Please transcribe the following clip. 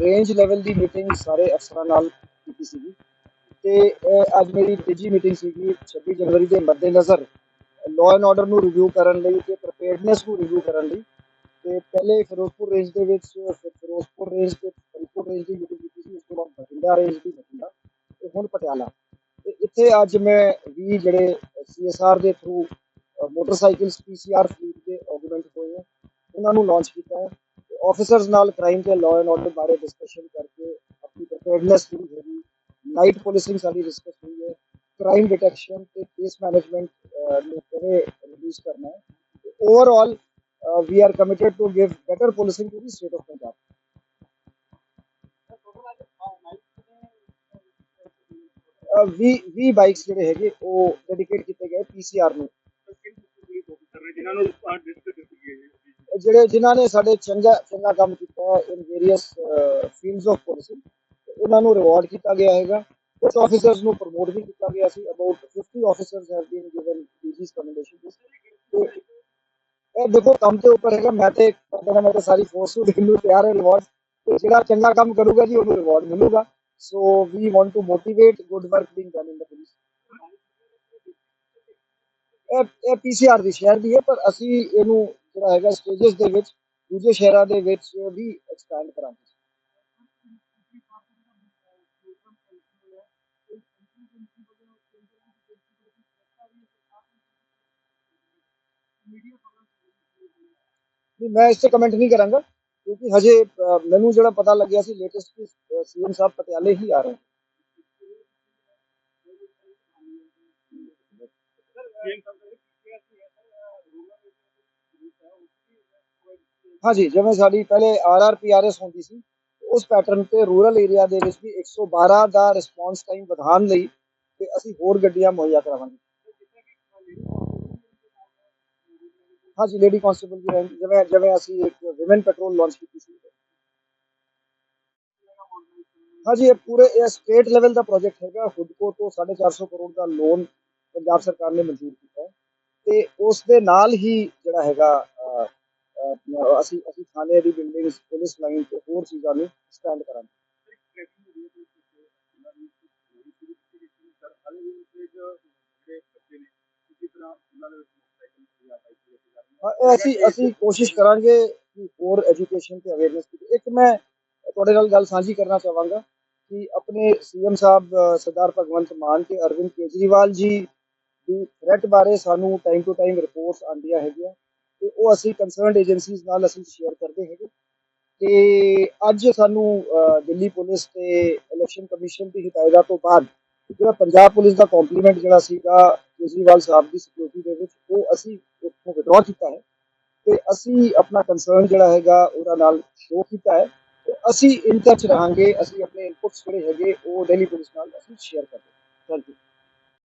Range level ਦੀ meeting ਸਾਰੇ ਅਫਸਰਾਂ ਨਾਲ ਕੀਤੀ ਸੀਗੀ। ਤੇ ਅੱਜ ਮੇਰੀ ਤੀਜੀ ਮੀਟਿੰਗ ਸੀਗੀ 26 ਜਨਵਰੀ ਦੇ ਮੱਦੇਨਜ਼ਰ। ਲਾਅ ਐਂਡ ਆਰਡਰ ਨੂੰ ਰਿਵਿਊ ਕਰਨ ਲਈ ਤੇ ਪ੍ਰੀਪੇਅਰਡਨੈਸ ਨੂੰ ਰਿਵਿਊ ਕਰਨ ਲਈ। ਤੇ ਪਹਿਲੇ ਫਿਰੋਜ਼ਪੁਰ ਰੇਂਜ ਦੇ ਵਿੱਚ, ਫਿਰ ਫਿਰੋਜ਼ਪੁਰ ਰੇਂਜ ਤੇ ਫਰੀਦਕੋਟ ਰੇਂਜ ਦੀ ਮੀਟਿੰਗ ਕੀਤੀ ਸੀ, ਉਸ ਤੋਂ ਬਾਅਦ ਬਠਿੰਡਾ ਰੇਂਜ ਦੀ ਬਠਿੰਡਾ ਤੇ ਹੁਣ ਪਟਿਆਲਾ। ਤੇ ਇੱਥੇ ਅੱਜ ਮੈਂ ਵੀ ਜਿਹੜੇ ਸੀਐਸਆਰ ਦੇ ਥਰੂ ਮੋਟਰਸਾਈਕਲ ਪੀਸੀਆਰ ਫਲੀਟ ਦੇ ਆਰਗੂਮੈਂਟ ਹੋਏ ਆ, ਉਹਨਾਂ ਨੂੰ ਲਾਂਚ ਕੀਤਾ ਹੈ। ਆਫੀਸਰਸ ਨਾਲ ਕ੍ਰਾਈਮ ਤੇ ਲਾਅ ਐਂਡ ਆਰਡਰ ਬਾਰੇ ਡਿਸਕਸ਼ਨ ਕਰਕੇ ਆਪਣੀ ਪ੍ਰੀਪੇਅਰਡਨੈਸ ਪੂਰੀ ਹੈਗੀ ਨਾਈਟ ਪੁਲਿਸਿੰਗ ਸਾਡੀ ਡਿਸਕਸ ਹੋਈ ਹੈ ਕ੍ਰਾਈਮ ਡਿਟੈਕਸ਼ਨ ਤੇ ਕੇਸ ਮੈਨੇਜਮੈਂਟ ਨੂੰ ਕਿਵੇਂ ਰਿਡਿਊਸ ਕਰਨਾ ਹੈ overall we are committed to give better policing to the state of Punjab ਵੀ ਵੀ ਬਾਈਕਸ ਜਿਹੜੇ ਹੈਗੇ ਉਹ ਡੈਡੀਕੇਟ ਕੀਤੇ ਗਏ ਪੀਸੀਆਰ ਨੂੰ ਜਿਨ੍ਹਾਂ ਨੂੰ ਡਿਸਕਸ ਕੀਤੀ ਗਈ ਹੈ ਜਿਹੜੇ ਜਿਨ੍ਹਾਂ ਨੇ ਸਾਡੇ ਚੰਗਾ ਚੰਗਾ ਕੰਮ ਕੀਤਾ in various fields of policing ਉਹਨਾਂ ਨੂੰ ਰਿਵਾਰਡ ਕੀਤਾ ਗਿਆ ਹੈਗਾ। ਕੁਝ ਆਫੀਸਰਸ ਨੂੰ ਪ੍ਰਮੋਟ ਵੀ ਕੀਤਾ ਗਿਆ ਸੀ। About 50 officers have been given DG's commendation ਇਹ ਦੇਖੋ, ਕੰਮ ਦੇ ਉੱਪਰ ਹੈਗਾ। ਮੈਂ ਤੇ ਕਹਿੰਦਾ ਮੈਂ ਤੇ ਸਾਰੀ ਫੋਰਸ ਨੂੰ ਦੇਣ ਨੂੰ ਤਿਆਰ ਹੈ ਰਿਵਾਰਡ ਤੇ ਜਿਹੜਾ ਚੰਗਾ ਕੰਮ ਕਰੂਗਾ ਜੀ, ਉਹਨੂੰ ਰਿਵਾਰਡ ਮਿਲੂਗਾ। So we want to motivate good work being done in the police ਇਹ ਇਹ ਪੀਸੀਆਰ ਦੀ ਸ਼ਹਿਰ ਦੀ ਹੈ, ਪਰ ਅਸੀਂ ਇਹਨੂੰ ਜਿਹੜਾ ਹੈਗਾ ਸਟੇजेस ਦੇ ਵਿੱਚ, ਦੂਜੇ ਸ਼ਹਿਰਾਂ ਦੇ ਵਿੱਚ ਵੀ ਐਕਸਪੈਂਡ ਕਰਾਂਗੇ। ਮੈਂ ਇਸ ਤੇ ਕਮੈਂਟ ਨਹੀਂ ਕਰਾਂਗਾ, ਕਿਉਂਕਿ ਹਜੇ ਮੈਨੂੰ ਜਿਹੜਾ ਪਤਾ ਲੱਗਿਆ ਸੀ ਲੇਟੈਸਟ ਕਿ ਸੀਐਮ ਸਾਹਿਬ ਪਟਿਆਲੇ ਹੀ ਆ ਰਹੇ ਹਨ ਹਾਂਜੀ ਜਿਵੇਂ ਸਾਡੀ ਪਹਿਲੇ ਆਰਆਰਪੀਆਰਐਸ ਹੁੰਦੀ ਸੀ ਉਸ ਪੈਟਰਨ ਤੇ ਰੂਰਲ ਏਰੀਆ ਦੇ ਵਿੱਚ ਵੀ 112 ਦਾ ਰਿਸਪੌਂਸ ਟਾਈਮ ਵਧਾਉਣ ਲਈ ਤੇ ਅਸੀਂ ਹੋਰ ਗੱਡੀਆਂ ਮੁਹੱਈਆ ਕਰਾਵਾਂਗੇ ਹਾਂਜੀ ਲੇਡੀ ਕਾਂਸਟੇਬਲ ਵੀ ਰਹਿਣ ਜਿਵੇਂ ਜਿਵੇਂ ਅਸੀਂ ਇੱਕ ਵਿਮਨ ਪੈਟਰੋਲ ਲਾਂਚ ਕੀਤੀ ਸੀ ਹਾਂਜੀ ਇਹ ਪੂਰੇ ਇਹ ਸਟੇਟ ਲੈਵਲ ਦਾ ਪ੍ਰੋਜੈਕਟ ਹੈਗਾ ਹੁਡਕੋ ਤੋਂ 450 ਕਰੋੜ ਦਾ ਲੋਨ ਪੰਜਾਬ ਸਰਕਾਰ ਨੇ ਮਨਜ਼ੂਰ ਕੀਤਾ ਹੈ ਤੇ ਉਸ ਦੇ ਨਾਲ ਹੀ ਜਿਹੜਾ ਹੈਗਾ ਅਹ, ਅਹ, ਅਸੀਂ ਅਸੀਂ ਥਾਣੇ ਦੀ ਬਿਲਡਿੰਗਸ ਪੁਲਿਸ ਲਾਈਨ ਤੇ ਹੋਰ ਚੀਜ਼ਾਂ ਨੂੰ ਸਟੈਂਡ ਕਰਾਂਗੇ। ਅਸੀਂ ਅਸੀਂ ਕੋਸ਼ਿਸ਼ ਕਰਾਂਗੇ ਕਿ ਹੋਰ ਐਜੂਕੇਸ਼ਨ ਤੇ ਅਵੇਅਰਨੈਸ ਇੱਕ ਮੈਂ ਤੁਹਾਡੇ ਨਾਲ ਗੱਲ ਸਾਂਝੀ ਕਰਨਾ ਚਾਹਾਂਗਾ ਕਿ ਆਪਣੇ ਸੀਐਮ ਸਾਹਿਬ ਸਰਦਾਰ ਭਗਵੰਤ ਮਾਨ ਤੇ ਅਰਵਿੰਦ ਕੇਜਰੀਵਾਲ ਜੀ ਦੀ ਥ੍ਰੈਟ ਬਾਰੇ ਸਾਨੂੰ ਟਾਈਮ ਟੂ ਟਾਈਮ ਰਿਪੋਰਟਸ ਆਉਂਦੀਆਂ ਹੈਗੀਆਂ। ਤੇ ਉਹ ਅਸੀਂ ਕੰਸਰਨਡ ਏਜੰਸੀਜ਼ ਨਾਲ ਅਸੀਂ ਸ਼ੇਅਰ ਕਰਦੇ ਹੈਗੇ। ਤੇ ਅੱਜ ਸਾਨੂੰ ਦਿੱਲੀ ਪੁਲਿਸ ਤੇ ਇਲੈਕਸ਼ਨ ਕਮਿਸ਼ਨ ਦੀ ਹਦਾਇਤਾਂ ਤੋਂ ਬਾਅਦ ਜਿਹੜਾ ਪੰਜਾਬ ਪੁਲਿਸ ਦਾ ਕੰਪਲੀਮੈਂਟ ਜਿਹੜਾ ਸੀਗਾ ਕੇਜਰੀਵਾਲ ਸਾਹਿਬ ਦੀ ਸਿਕਿਉਰਿਟੀ ਦੇ ਵਿੱਚ, ਉਹ ਅਸੀਂ ਉੱਥੋਂ ਵਿਡਰਾ ਕੀਤਾ ਹੈ। ਤੇ ਅਸੀਂ ਆਪਣਾ ਕੰਸਰਨ ਜਿਹੜਾ ਹੈਗਾ ਉਹਦਾ ਨਾਲ ਸ਼ੋਅ ਕੀਤਾ ਹੈ। ਤੇ ਅਸੀਂ ਇਨ ਟੱਚ ਰਹਾਂਗੇ, ਅਸੀਂ ਆਪਣੇ ਇਨਪੁਟਸ ਜਿਹੜੇ ਹੈਗੇ ਉਹ ਦਿੱਲੀ ਪੁਲਿਸ ਨਾਲ ਅਸੀਂ ਸ਼ੇਅਰ ਕਰਦੇ ਥੈਂਕ ਯੂ